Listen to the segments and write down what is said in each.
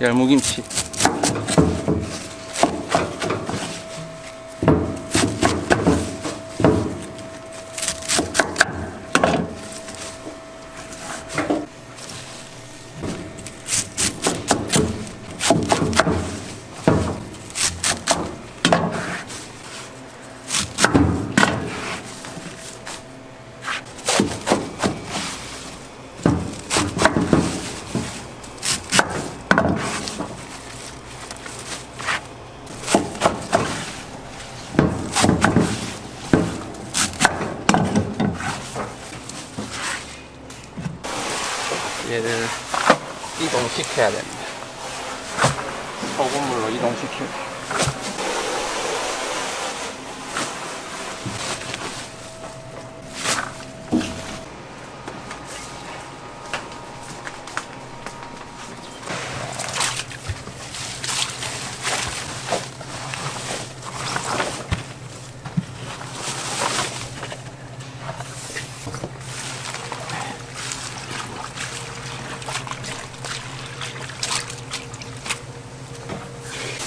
얄무김치. 얘를 이동시켜야 됩니다. 소금물로 이동시켜야 돼.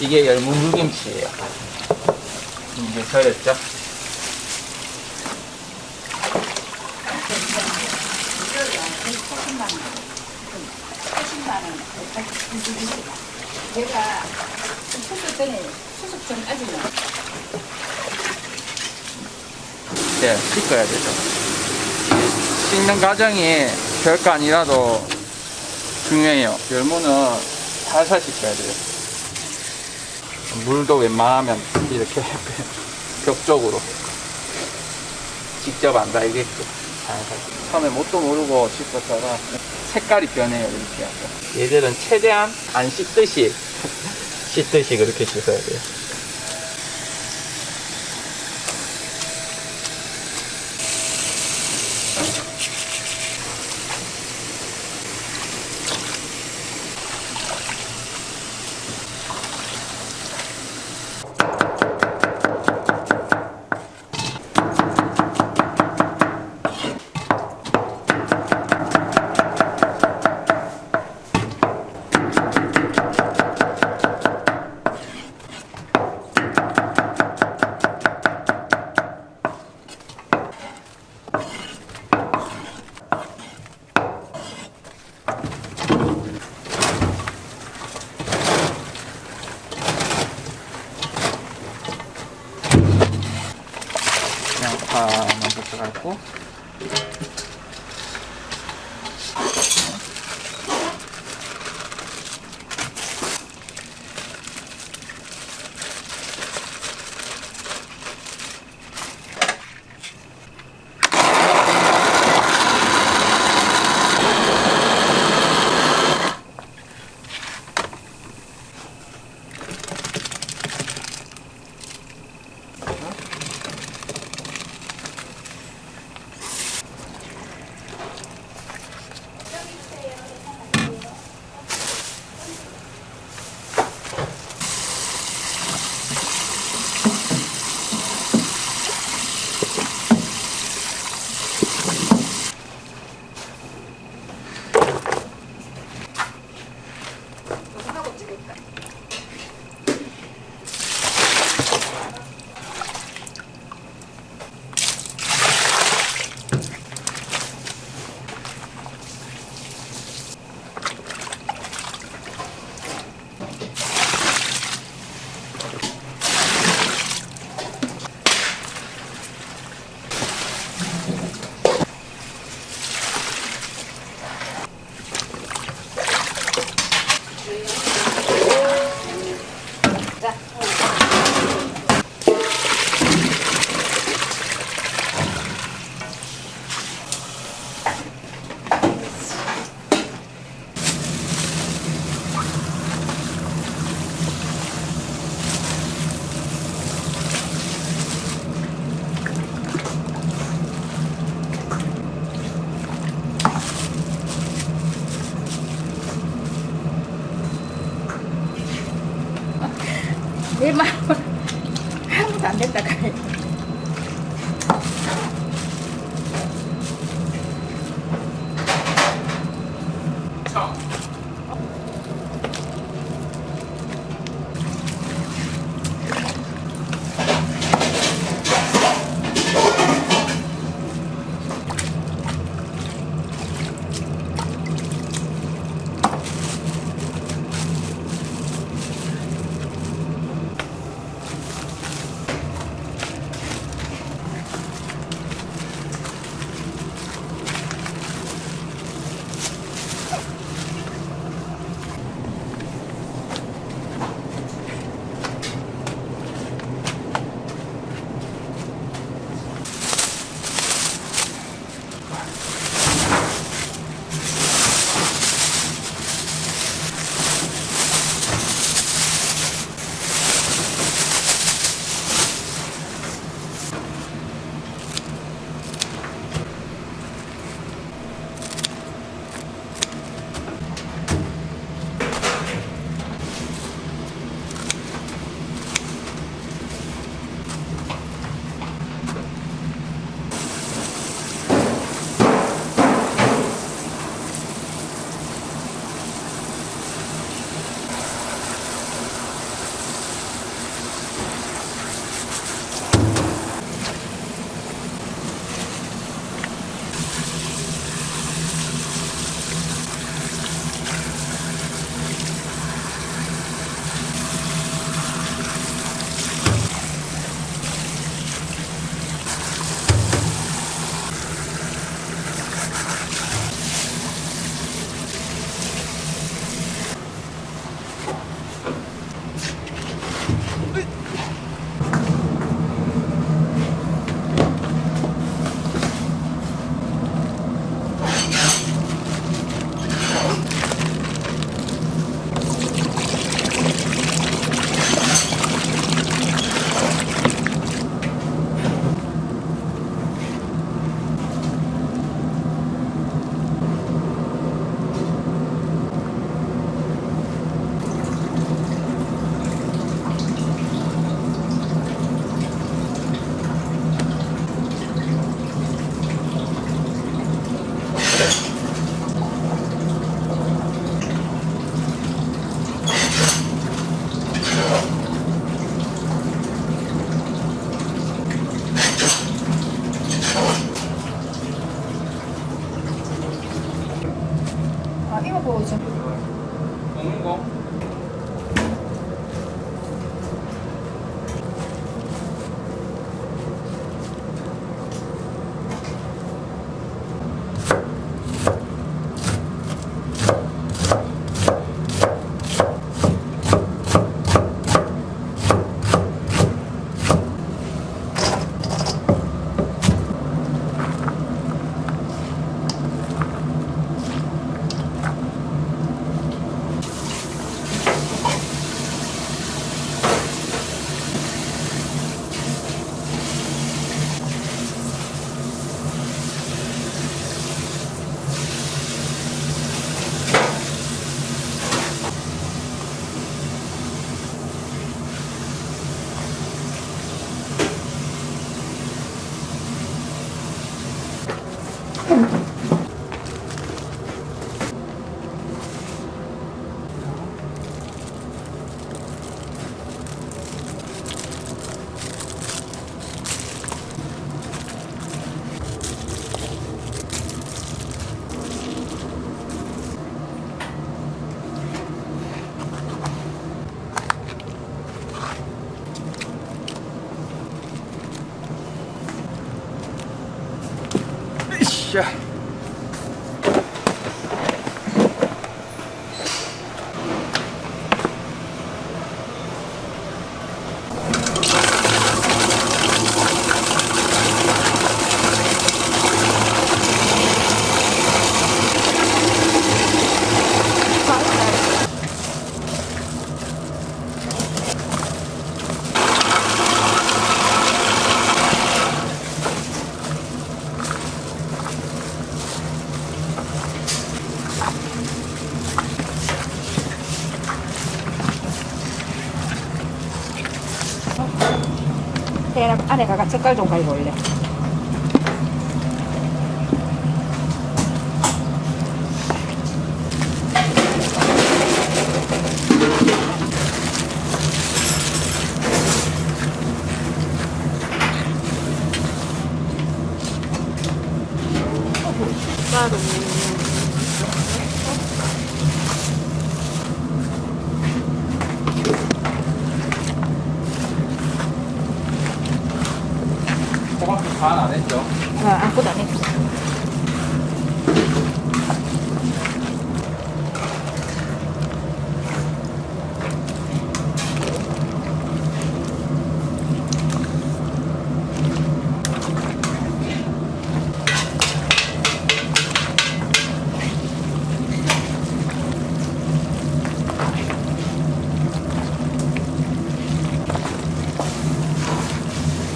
이게 절였죠? 수술 전에 수술 전까지는 네, 씻어야 되죠. 씻는 과정이 별거 아니라도 중요해요. 열무는 살살 씻어야 돼요. 물도 웬만하면 이렇게 벽 쪽으로 직접 안 달게끔 살살. 처음에 뭣도 모르고 씻었다가 색깔이 변해요, 이렇게 하고. 얘들은 최대한 안 씻듯이 씻듯이 그렇게 씻어야 돼요. 하고 아, 이거 보고 좀. 먹는 거? 안에 가가 젓갈 좀 갈고 올래. 호박도 간안 했죠? 어, 아무것도 안 했어.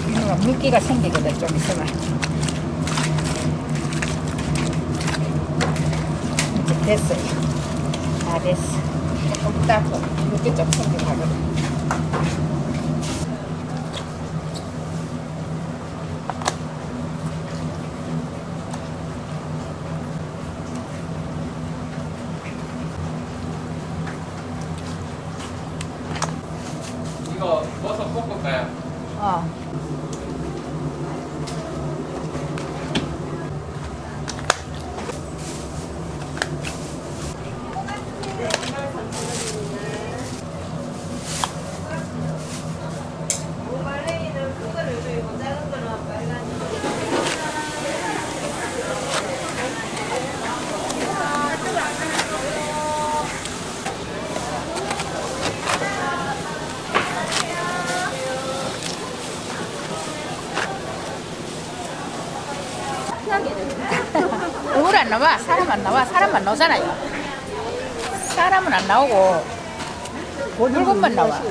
이거 물기가 생기거든, 좀 있으면. 이제 됐어요. 다 됐어. 조금 닦고, 물기 좀 생기거든. 이거 버섯 볶을까요? 어. 얼굴 안 나와. 사람 안 나와. 사람만 나오잖아요. 사람은 안 나오고 물건만 나와.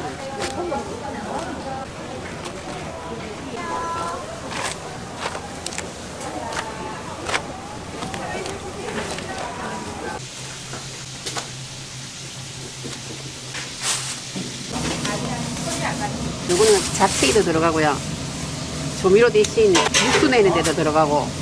요거는 잡채에도 들어가고요. 조미료 대신 육수 내는 데도 들어가고.